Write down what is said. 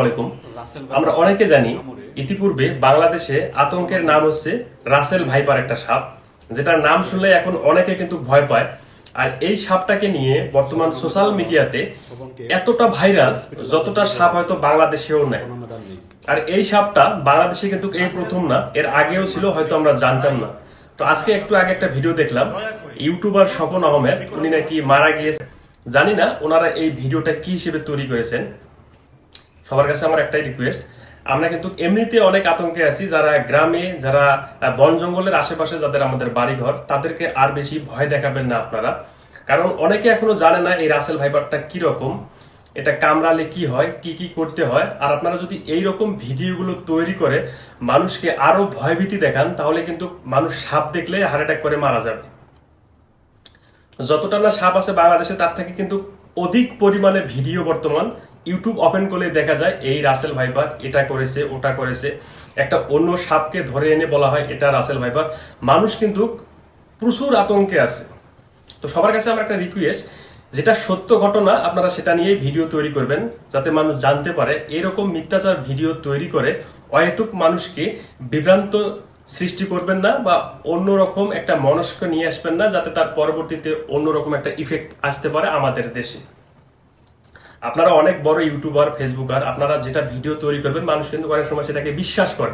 আলাইকুম। আমরা অনেকে জানি ইতিপূর্বে বাংলাদেশে আতঙ্কের নাম হচ্ছে রাসেল ভাইপার একটা সাপ, যেটার নাম শুনলে এখন অনেকে কিন্তু ভয় পায়। আর এই সাপটাকে নিয়ে বর্তমান সোশ্যাল মিডিয়াতে এতটা ভাইরাল যতটা সাপ হয়তো বাংলাদেশেও নেয়। আর এই সাপটা বাংলাদেশে কিন্তু এই প্রথম না, এর আগেও ছিল, হয়তো আমরা জানতাম না। তো আজকে একটু আগে একটা ভিডিও দেখলাম, ইউটিউবার স্বপন আহমেদ, উনি নাকি মারা গিয়েছে। জানি না ওনারা এই ভিডিওটা কি হিসেবে তৈরি করেছেন সবার কাছে আমার একটাই রিকোয়েস্ট আমরা কিন্তু এমনিতে অনেক আতঙ্কে আছি, যারা গ্রামে, যারা বন জঙ্গলের আশেপাশে যাদের আমাদের বাড়িঘর, তাদেরকে আর বেশি ভয় দেখাবেন না আপনারা। কারণ অনেকে এখনও জানে না এই রাসেল ভাইপারটা কি রকম এটা কামড়ালে কি হয়, কি কি করতে হয়। আর আপনারা যদি এই রকম ভিডিওগুলো তৈরি করে মানুষকে আরও ভয়ভীতি দেখান, তাহলে কিন্তু মানুষ সাপ দেখলে হার্ট অ্যাটাক করে মারা যাবে। যতটা না সাপ আছে বাংলাদেশে, তার থেকে কিন্তু অধিক পরিমাণে ভিডিও বর্তমান। ইউটিউব ওপেন করলে দেখা যায়, এই রাসেল ভাইপার এটা করেছে, ওটা করেছে। একটা অন্য সাপকে ধরে এনে বলা হয়, এটা রাসেল ভাইপার। মানুষ কিন্তু প্রচুর আতঙ্কে আছে। তো সবার কাছে আমার একটা রিকোয়েস্ট যেটা সত্য ঘটনা, আপনারা সেটা নিয়েই ভিডিও তৈরি করবেন, যাতে মানুষ জানতে পারে, এরকম মিথ্যাচার ভিডিও তৈরি করে অহেতুক মানুষকে বিভ্রান্ত সৃষ্টি করবেন না বা অন্যরকম একটা মনস্ক নিয়ে আসবেন না, যাতে তার পরবর্তীতে অন্যরকম একটা ইফেক্ট আসতে পারে আমাদের দেশে। আপনারা অনেক বড় ইউটিউবার, ফেসবুকার, আপনারা যেটা ভিডিও তৈরি করবেন, মানুষ কিন্তু অনেক সময় সেটাকে বিশ্বাস করে।